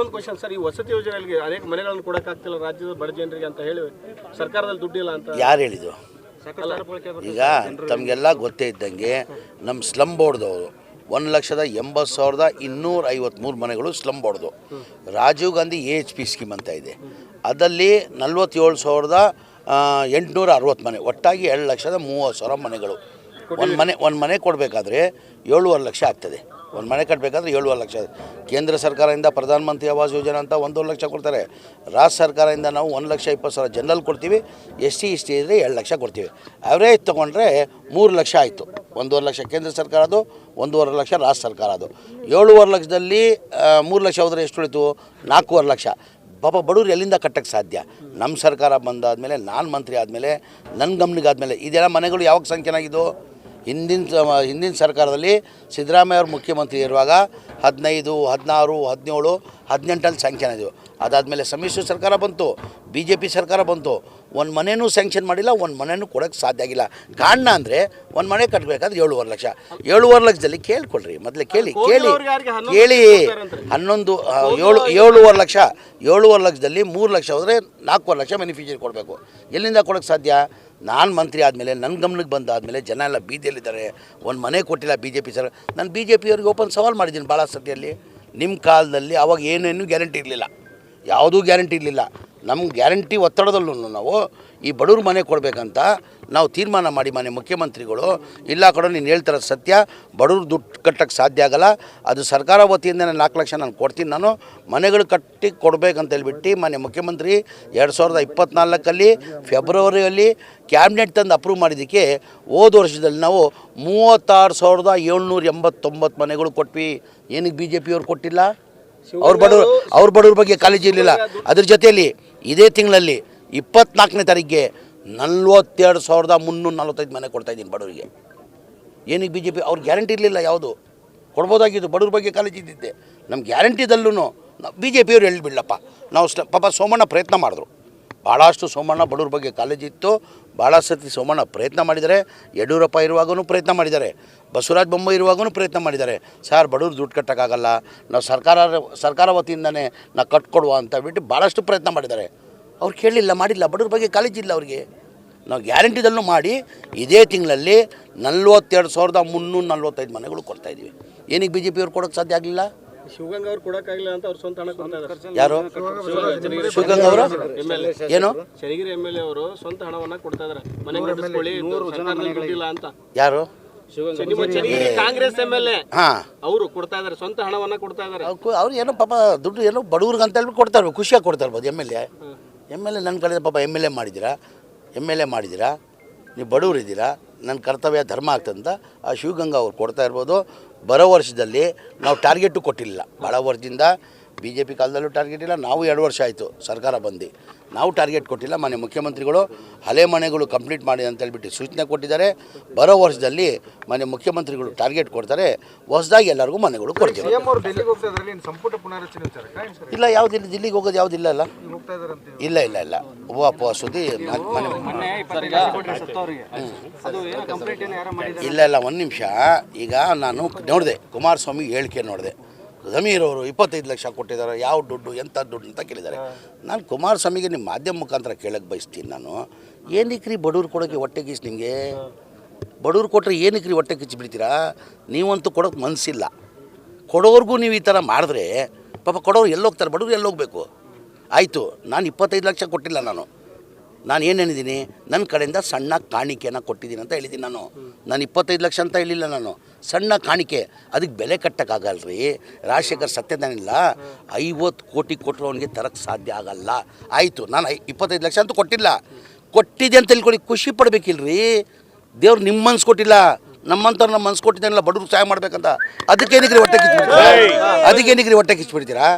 ಒಂದು question sir ಈ ವಸತಿ ಯೋಜನೆಗಳಿಗೆ ಅನೇಕ ಮನೆಗಳನ್ನು ಕೊಡಕ್ಕಾಗ್ತಿಲ್ಲ ರಾಜ್ಯದ ಬಡ ಜನರಿಗೆ ಅಂತ ಹೇಳಿ ಸರ್ಕಾರದಲ್ಲಿ ದುಡ್ಡಿಲ್ಲ ಅಂತ. ಯಾರು ಕೇಳ್ಬರ್ತಾ ಈಗ ತಮಗೆಲ್ಲ ಗೊತ್ತೇ ಇದ್ದಂಗೆ ನಮ್ಮ ಸ್ಲಮ್ ಬೋರ್ಡ್ದವರು ಒಂದು ಲಕ್ಷದ ಎಂಬತ್ತು ಸಾವಿರದ ಇನ್ನೂರ ಐವತ್ತ್ಮೂರು ಮನೆಗಳು slum ಬೋರ್ಡ್ದು. Rajiv Gandhi A H P scheme ಅಂತ ಇದೆ. ಅದರಲ್ಲಿ ನಲ್ವತ್ತೇಳು ಸಾವಿರದ ಎಂಟುನೂರ ಅರವತ್ತು ಮನೆ ಒಟ್ಟಾಗಿ ಎರಡು ಲಕ್ಷದ ಮೂವತ್ತು ಸಾವಿರ ಮನೆಗಳು. ಒಂದು ಮನೆ ಒಂದು ಮನೆ ಕೊಡಬೇಕಾದ್ರೆ ಏಳುವರೆ ಲಕ್ಷ ಆಗ್ತದೆ. ಒಂದು ಮನೆ ಕಟ್ಟಬೇಕಾದ್ರೆ ಏಳುವರೆ ಲಕ್ಷ. ಕೇಂದ್ರ ಸರ್ಕಾರದಿಂದ ಪ್ರಧಾನಮಂತ್ರಿ ಆವಾಸ್ ಯೋಜನೆ ಅಂತ ಒಂದೂವರೆ ಲಕ್ಷ ಕೊಡ್ತಾರೆ. ರಾಜ್ಯ ಸರ್ಕಾರದಿಂದ ನಾವು ಒಂದು ಲಕ್ಷ ಇಪ್ಪತ್ತು ಸಾವಿರ ಜನರಲ್ ಕೊಡ್ತೀವಿ. ಎಸ್ ಟಿ ಎಸ್ ಟಿ ಇದ್ದರೆ ಎರಡು ಲಕ್ಷ ಕೊಡ್ತೀವಿ. ಅವರೇಜ್ ತೊಗೊಂಡ್ರೆ ಮೂರು ಲಕ್ಷ ಆಯಿತು. ಒಂದೂವರೆ ಲಕ್ಷ ಕೇಂದ್ರ ಸರ್ಕಾರದು ಒಂದೂವರೆ ಲಕ್ಷ ರಾಜ್ಯ ಸರ್ಕಾರ ಅದು. ಏಳುವರೆ ಲಕ್ಷದಲ್ಲಿ ಮೂರು ಲಕ್ಷ ಹೋದರೆ ಎಷ್ಟು ಉಳಿತು? ನಾಲ್ಕೂವರೆ ಲಕ್ಷ. ಪಾಪ ಬಡವ್ರು ಎಲ್ಲಿಂದ ಕಟ್ಟಕ್ಕೆ ಸಾಧ್ಯ? ನಮ್ಮ ಸರ್ಕಾರ ಬಂದಾದಮೇಲೆ, ನಾನು ಮಂತ್ರಿ ಆದಮೇಲೆ ನನ್ನ ಗಮನಿಗಾದಮೇಲೆ, ಇದೆಲ್ಲ ಮನೆಗಳು ಯಾವಾಗ ಸಂಖ್ಯೆನಾಗಿದ್ದು ಹಿಂದಿನ ಹಿಂದಿನ ಸರ್ಕಾರದಲ್ಲಿ ಸಿದ್ದರಾಮಯ್ಯ ಅವರು ಮುಖ್ಯಮಂತ್ರಿ ಇರುವಾಗ ಹದಿನೈದು ಹದಿನಾರು ಹದಿನೇಳು ಹದಿನೆಂಟಲ್ಲಿ ಸ್ಯಾಂಕ್ಷನ್ ಆದವು ಅದಾದಮೇಲೆ ಸಮ್ಮಿಶ್ರ ಸರ್ಕಾರ ಬಂತು ಬಿ ಜೆ ಪಿ ಸರ್ಕಾರ ಬಂತು. ಒಂದು ಮನೆಯೂ ಸ್ಯಾಂಕ್ಷನ್ ಮಾಡಿಲ್ಲ ಒಂದು ಮನೆಯೂ ಕೊಡೋಕ್ಕೆ ಸಾಧ್ಯ ಆಗಿಲ್ಲ. ಕಾರಣ ಅಂದರೆ ಒಂದು ಮನೆ ಕಟ್ಟಬೇಕಾದ್ರೆ ಏಳುವರೆ ಲಕ್ಷ. ಏಳುವರೆ ಲಕ್ಷದಲ್ಲಿ ಕೇಳ್ಕೊಳ್ರಿ ಮೊದಲೇ ಕೇಳಿ ಕೇಳಿ ಕೇಳಿ. ಹನ್ನೊಂದು ಏಳು ಏಳುವರೆ ಲಕ್ಷ ಏಳುವರೆ ಲಕ್ಷದಲ್ಲಿ ಮೂರು ಲಕ್ಷ ಹೋದರೆ ನಾಲ್ಕೂವರೆ ಲಕ್ಷ ಬೆನಿಫಿಷರಿ ಕೊಡಬೇಕು. ಎಲ್ಲಿಂದ ಕೊಡೋಕ್ಕೆ ಸಾಧ್ಯ? ನಾನು ಮಂತ್ರಿ ಆದಮೇಲೆ ನನ್ನ ಗಮನಕ್ಕೆ ಬಂದಾದಮೇಲೆ ಜನ ಎಲ್ಲ ಬೀದಿಯಲ್ಲಿದ್ದಾರೆ. ಒಂದು ಮನೆ ಕೊಟ್ಟಿಲ್ಲ ಬಿ ಜೆ ಪಿ ಸರ್. ನಾನು ಬಿ ಜೆ ಪಿಯವ್ರಿಗೆ ಓಪನ್ ಸವಾಲು ಮಾಡಿದ್ದೀನಿ ಭಾಳ ಸತಿಯಲ್ಲಿ. ನಿಮ್ಮ ಕಾಲದಲ್ಲಿ ಅವಾಗ ಏನೇನು ಗ್ಯಾರಂಟಿ ಇರಲಿಲ್ಲ. ಯಾವುದೂ ಗ್ಯಾರಂಟಿ ಇರಲಿಲ್ಲ. ನಮ್ಮ ಗ್ಯಾರಂಟಿ ಒತ್ತಡದಲ್ಲೂ ನಾವು ಈ ಬಡವ್ರ ಮನೆ ಕೊಡಬೇಕಂತ ನಾವು ತೀರ್ಮಾನ ಮಾಡಿ ಮನೆ ಮುಖ್ಯಮಂತ್ರಿಗಳು, ಇಲ್ಲ ಕೂಡ ನೀನು ಹೇಳ್ತಾರ ಸತ್ಯ, ಬಡವ್ರು ದುಡ್ಡು ಕಟ್ಟಕ್ಕೆ ಸಾಧ್ಯ ಆಗಲ್ಲ, ಅದು ಸರ್ಕಾರ ವತಿಯಿಂದ ನಾಲ್ಕು ಲಕ್ಷ ನಾನು ಕೊಡ್ತೀನಿ ನಾನು, ಮನೆಗಳು ಕಟ್ಟಿ ಕೊಡಬೇಕಂತ ಹೇಳ್ಬಿಟ್ಟು ಮನೆ ಮುಖ್ಯಮಂತ್ರಿ ಎರಡು ಸಾವಿರದ ಇಪ್ಪತ್ತ್ನಾಲ್ಕಲ್ಲಿ ಫೆಬ್ರವರಿಯಲ್ಲಿ ಕ್ಯಾಬಿನೆಟ್ ತಂದು ಅಪ್ರೂವ್ ಮಾಡಿದ್ದಕ್ಕೆ ಹೋದ ವರ್ಷದಲ್ಲಿ ನಾವು ಮೂವತ್ತಾರು ಸಾವಿರದ ಏಳ್ನೂರ ಎಂಬತ್ತೊಂಬತ್ತು ಮನೆಗಳು ಕೊಟ್ವಿ. ಏನಕ್ಕೆ ಬಿ ಜೆ ಪಿಯವ್ರು ಕೊಟ್ಟಿಲ್ಲ? ಅವ್ರ ಬಡವರು ಅವ್ರ ಬಡವ್ರ ಬಗ್ಗೆ ಕಾಳಜಿ ಇರಲಿಲ್ಲ. ಅದ್ರ ಜೊತೆಯಲ್ಲಿ ಇದೇ ತಿಂಗಳಲ್ಲಿ ಇಪ್ಪತ್ನಾಲ್ಕನೇ ತಾರೀಕಿಗೆ ನಲ್ವತ್ತೆರಡು ಸಾವಿರದ ಮುನ್ನೂರ ನಲ್ವತ್ತೈದು ಮನೆ ಕೊಡ್ತಾ ಇದ್ದೀನಿ ಬಡವರಿಗೆ. ಏನಕ್ಕೆ ಬಿ ಜೆ ಪಿ ಅವ್ರ ಗ್ಯಾರಂಟಿ ಇರಲಿಲ್ಲ ಯಾವುದು? ಕೊಡ್ಬೋದಾಗಿದ್ದು ಬಡವ್ರ ಬಗ್ಗೆ ಕಾಲೇಜ್ ಇದ್ದಿದ್ದೆ. ನಮ್ಮ ಗ್ಯಾರಂಟಿದಲ್ಲೂ ಬಿ ಜೆ ಪಿಯವ್ರು ಹೇಳಿಬಿಡ್ಲಪ್ಪ. ನಾವು ಪಾಪ ಸೋಮಣ್ಣ ಪ್ರಯತ್ನ ಮಾಡಿದ್ರು. ಭಾಳಷ್ಟು ಸೋಮಣ್ಣ ಬಡವ್ರ ಬಗ್ಗೆ ಕಾಲೇಜ್ ಇತ್ತು. ಭಾಳ ಸತಿ ಸೋಮಣ್ಣ ಪ್ರಯತ್ನ ಮಾಡಿದ್ದಾರೆ. ಯಡಿಯೂರಪ್ಪ ಇರುವಾಗೂ ಪ್ರಯತ್ನ ಮಾಡಿದ್ದಾರೆ. ಬಸವರಾಜ ಬೊಮ್ಮ ಇರುವಾಗೂ ಪ್ರಯತ್ನ ಮಾಡಿದ್ದಾರೆ. ಸರ್, ಬಡವ್ರು ದುಡ್ಡು ಕಟ್ಟೋಕ್ಕಾಗಲ್ಲ. ನಾವು ಸರ್ಕಾರ ಸರ್ಕಾರ ವತಿಯಿಂದನೇ ನಾವು ಕಟ್ಕೊಡುವ ಅಂತ ಬಿಟ್ಟು ಭಾಳಷ್ಟು ಪ್ರಯತ್ನ ಮಾಡಿದ್ದಾರೆ. ಅವ್ರು ಕೇಳಿಲ್ಲ, ಮಾಡಿಲ್ಲ. ಬಡವ್ರ ಬಗ್ಗೆ ಕಾಲೇಜ್ ಇಲ್ಲ ಅವ್ರಿಗೆ. ನಾವು ಗ್ಯಾರಂಟಿದಲ್ಲೂ ಮಾಡಿ ಇದೇ ತಿಂಗಳಲ್ಲಿ ನಲ್ವತ್ತೆರಡು ಸಾವಿರದ ಮುನ್ನೂರ ನಲ್ವತ್ತೈದು ಮನೆಗಳು ಕೊಡ್ತಾಯಿದ್ದೀವಿ ಏನಕ್ಕೆ ಬಿ ಜೆ ಪಿಯವ್ರು ಕೊಡೋಕ್ಕೆ ಸಾಧ್ಯ ಆಗಲಿಲ್ಲ? ಶಿವಗಂಗಾ ಅವ್ರು ಕೊಡಕ್ಕಾಗಿಲ್ಲ ಅಂತ ಅವ್ರು ಸ್ವಂತ ಹಣ ಕೊಡ್ತಾ ಇದ್ದಾರೆ. ಯಾರು? ಶಿವಗಂಗಾ ಅವರು ಏನು? ಶನಿಗಿರಿ ಎಂ ಎಲ್ ಎ ಅವರು ಸ್ವಂತ ಹಣವನ್ನ ಕೊಡ್ತಾ ಇದ್ದಾರೆ. ಮನೆ ಕಟ್ಟಿಸ್ಕೊಳ್ಳಿ ದುಡ್ಡಿಲ್ಲ ಅಂತ. ಯಾರು? Congress M L A. ಹಾಂ. ಅವರು ಕೊಡ್ತಾ ಇದ್ದಾರೆ ಸ್ವಂತ ಹಣವನ್ನ ಕೊಡ್ತಾ ಇದ್ದಾರೆ. ಅವ್ರು ಏನೋ ಪಾಪ ದುಡ್ಡು ಏನೋ ಬಡವ್ರಿಗೆ ಅಂತ ಹೇಳ್ಬಿಟ್ಟು ಕೊಡ್ತಾ ಇರ್ಬೋದು ಖುಷಿಯಾಗಿ ಕೊಡ್ತಾ ಇರ್ಬೋದು M L A. M L A ನನ್ನ ಕಡೆ ಪಾಪ ಎಂ ಎಲ್ ಎ ಮಾಡಿದ್ದೀರಾ? ಎಂ ಎಲ್ ಎ ಮಾಡಿದ್ದೀರಾ? ನೀವು ಬಡವ್ರು ಇದ್ದೀರಾ ನನ್ನ ಕರ್ತವ್ಯ ಧರ್ಮ ಆಗ್ತದಂತ ಆ ಶಿವಗಂಗಾ ಅವ್ರು ಕೊಡ್ತಾ ಇರ್ಬೋದು. ಬರೋ ವರ್ಷದಲ್ಲಿ ನಾವು ಟಾರ್ಗೆಟು ಕೊಟ್ಟಿಲ್ಲ. ಭಾಳ ವರ್ಷದಿಂದ ಬಿ ಜೆ ಪಿ ಕಾಲದಲ್ಲೂ ಟಾರ್ಗೆಟ್ ಇಲ್ಲ. ನಾವು ಎರಡು ವರ್ಷ ಆಯಿತು ಸರ್ಕಾರ ಬಂದು. ನಾವು ಟಾರ್ಗೆಟ್ ಕೊಟ್ಟಿಲ್ಲ. ಮನೆ ಮುಖ್ಯಮಂತ್ರಿಗಳು ಹಳೆ ಮನೆಗಳು ಕಂಪ್ಲೀಟ್ ಮಾಡಿ ಅಂತ ಹೇಳ್ಬಿಟ್ಟು ಸೂಚನೆ ಕೊಟ್ಟಿದ್ದಾರೆ. ಬರೋ ವರ್ಷದಲ್ಲಿ ಮನೆ ಮುಖ್ಯಮಂತ್ರಿಗಳು ಟಾರ್ಗೆಟ್ ಕೊಡ್ತಾರೆ. ಹೊಸದಾಗಿ ಎಲ್ಲರಿಗೂ ಮನೆಗಳು ಕೊಡ್ತೀವಿ. ಇಲ್ಲ? ಯಾವುದಿಲ್ಲ ದಿಲ್ಲಿಗೆ ಹೋಗೋದು ಯಾವುದಿಲ್ಲ ಅಲ್ಲ. ಇಲ್ಲ ಇಲ್ಲ ಇಲ್ಲ. ಅಪ್ಪ ಸುದ್ದಿ ಇಲ್ಲ ಇಲ್ಲ. ಒಂದು ನಿಮಿಷ. ಈಗ ನಾನು ನೋಡಿದೆ. ಕುಮಾರಸ್ವಾಮಿ ಹೇಳಿಕೆ ನೋಡಿದೆ. ಜಮೀರ್ ಅವರು ಇಪ್ಪತ್ತೈದು ಲಕ್ಷ ಕೊಟ್ಟಿದ್ದಾರೆ ಯಾವ ದುಡ್ಡು ಎಂಥ ದುಡ್ಡು ಅಂತ ಕೇಳಿದ್ದಾರೆ. ನಾನು ಕುಮಾರಸ್ವಾಮಿಗೆ ನಿಮ್ಮ ಮಾಧ್ಯಮ ಮುಖಾಂತರ ಕೇಳಕ್ಕೆ ಬಯಸ್ತೀನಿ ನಾನು. ಏನಕ್ಕೆ ರೀ ಬಡವ್ರು ಕೊಡೋಕ್ಕೆ ಹೊಟ್ಟೆ ಗೀಸ್ ನಿಮಗೆ? ಬಡವ್ರು ಕೊಟ್ಟರೆ ಏನಕ್ಕೆ ರೀ ಹೊಟ್ಟೆ ಕಿಚ್ಚು ಬಿಡ್ತೀರಾ? ನೀವಂತೂ ಕೊಡೋಕೆ ಮನಸ್ಸಿಲ್ಲ ಕೊಡೋರ್ಗೂ ನೀವು ಈ ಥರ ಮಾಡಿದ್ರೆ ಪಾಪ ಕೊಡೋರು ಎಲ್ಲೋಗ್ತಾರೆ ಬಡವ್ರು ಎಲ್ಲೋಗ್ಬೇಕು. ಆಯಿತು ನಾನು ಇಪ್ಪತ್ತೈದು ಲಕ್ಷ ಕೊಟ್ಟಿಲ್ಲ ನಾನು. ನಾನು ಏನು ಹೇಳಿದ್ದೀನಿ ನನ್ನ ಕಡೆಯಿಂದ ಸಣ್ಣ ಕಾಣಿಕೆನ ಕೊಟ್ಟಿದ್ದೀನಿ ಅಂತ ಹೇಳಿದ್ದೀನಿ ನಾನು. ನಾನು ಇಪ್ಪತ್ತೈದು ಲಕ್ಷ ಅಂತ ಹೇಳಿಲ್ಲ ನಾನು. ಸಣ್ಣ ಕಾಣಿಕೆ ಅದಕ್ಕೆ ಬೆಲೆ ಕಟ್ಟೋಕ್ಕಾಗಲ್ರಿ? ರಾಜಶೇಖರ್ ಸತ್ಯದಾನಿಲ್ಲ ಐವತ್ತು ಕೋಟಿ ಕೊಟ್ಟರು ಅವನಿಗೆ ತರಕ್ಕೆ ಸಾಧ್ಯ ಆಗಲ್ಲ. ಆಯಿತು ನಾನು ಐ ಇಪ್ಪತ್ತೈದು ಲಕ್ಷ ಅಂತೂ ಕೊಟ್ಟಿಲ್ಲ. ಕೊಟ್ಟಿದೆ ಅಂತ ತಿಳ್ಕೊಳ್ಳಿ ಖುಷಿ ಪಡಬೇಕಿಲ್ರಿ? ದೇವ್ರು ನಿಮ್ಮ ಮನ್ಸು ಕೊಟ್ಟಿಲ್ಲ. ನಮ್ಮಂಥವ್ರು ನಮ್ಮ ಮನ್ಸು ಕೊಟ್ಟಿದ್ದಾನಲ್ಲ ಬಡವ್ರಿಗೆ ಸಹಾಯ ಮಾಡ್ಬೇಕಂತ. ಅದಕ್ಕೇನಿಗ್ರಿ ಹೊಟ್ಟೆ ಅದಕ್ಕೆ ಅದಕ್ಕೇನಿಗ್ರಿ ಹೊಟ್ಟೆ ಕಿಚ್ಬಿಡ್ತೀರಾ